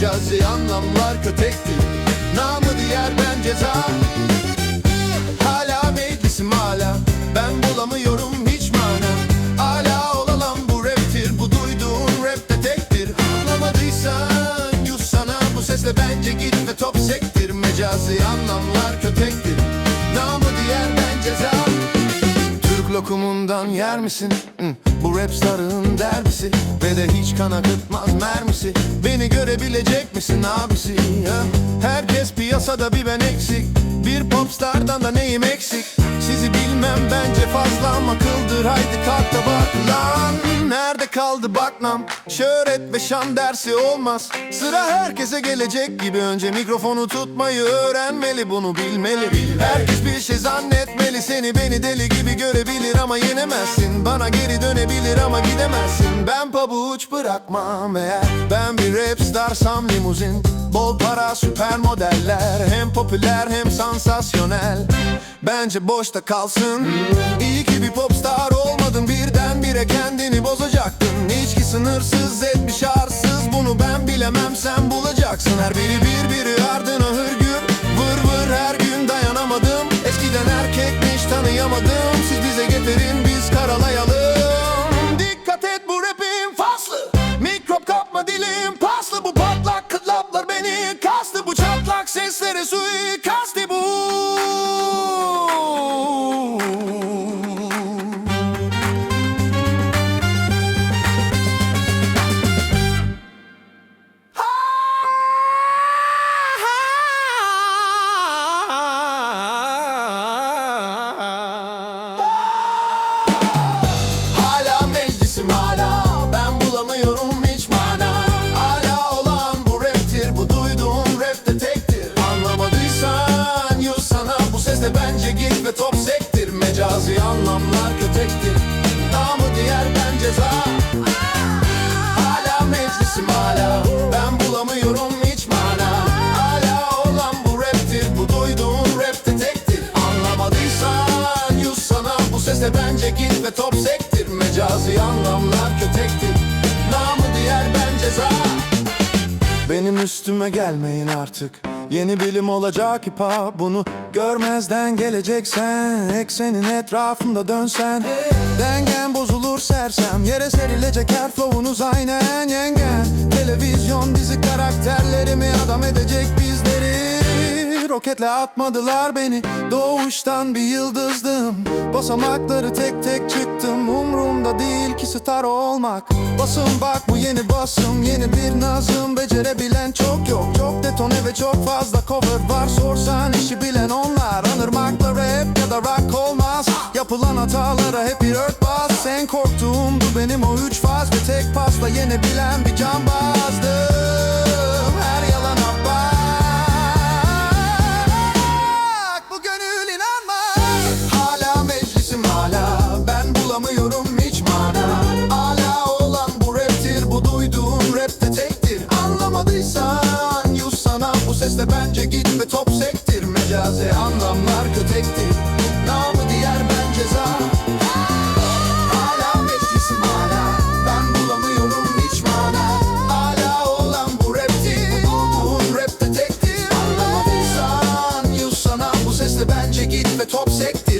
Mecazi anlamlar Namı lokumundan yer misin? Bu rap starın derbisi Ve de hiç kan akıtmaz mermisi Beni görebilecek misin abisi? Herkes piyasada bir ben eksik Bir popstardan da neyim eksik? Sizi bilmem bence fazla ama kıldır Haydi kalk da bak lan Nerede kaldı bakmam? Şöhret ve şan dersi olmaz. Sıra herkese gelecek gibi Önce mikrofonu tutmayı öğrenmeli Bunu bilmeli. Herkes bir şey zannetmeli Seni beni deli gibi görebilir ama yenemezsin. Bana geri dönebilir ama gidemezsin. Ben pabuç bırakmam eğer. Ben bir rap starsam limuzin. Bol para süper modeller. Hem popüler hem sansasyonel. Bence boşta kalsın. İyi ki bir popstar olmadın Birdenbire kendini bozacaktın. İçki sınırsız etmiş arsız. Bunu ben bilemem sen bulacaksın. Her biri birbiri ardına hırgür. Vır vır her gün dayanamadım. Eskiden erkekmiş tanıyamadım sesle bence git ve top sektir. Mecazi anlamlar kötektir. Namı diğer ben ceza. Hala meclisim hala. Ben bulamıyorum hiç mana. Hala olan bu raptir. Bu duyduğun rapte tektir. Anlamadıysan yüz sana. Bu sesle bence git ve top sektir. Mecazi anlamlar kötektir. Namı diğer ben ceza. Benim üstüme gelmeyin artık Yeni bilim olacak hop Bunu görmezden geleceksen Eksenin etrafında dönsen. Dengen bozulur sersem Yere serilecek her flow'unuz aynen yengen. Televizyon dizi karakterlerimi adam edecek bizleri Roketle atmadılar beni. Doğuştan bir yıldızdım. Basamakları tek tek çıktım. Umrumda değil ki star olmak. Basın bak bu yeni basım Yeni bir nazım. Becerebilen çok yok. Çok detone ve çok fazla cover var. Sorsan işi bilen onlar. Anırmakla rap ya da rock olmaz. Yapılan hatalara hep bir örtbas En korktuğumdu benim o üç faz Ve tek pasla yenebilen bir cambaz Ve top sektir mecazi anlamlar kötektir. Namı diğer ben ceza. Hala beklisin Ben bulamıyorum hiç mana. Olan bu rapti. Bulduğun rap detektir Anlamadıysan yüz sana bu sesle bence git ve top sektir.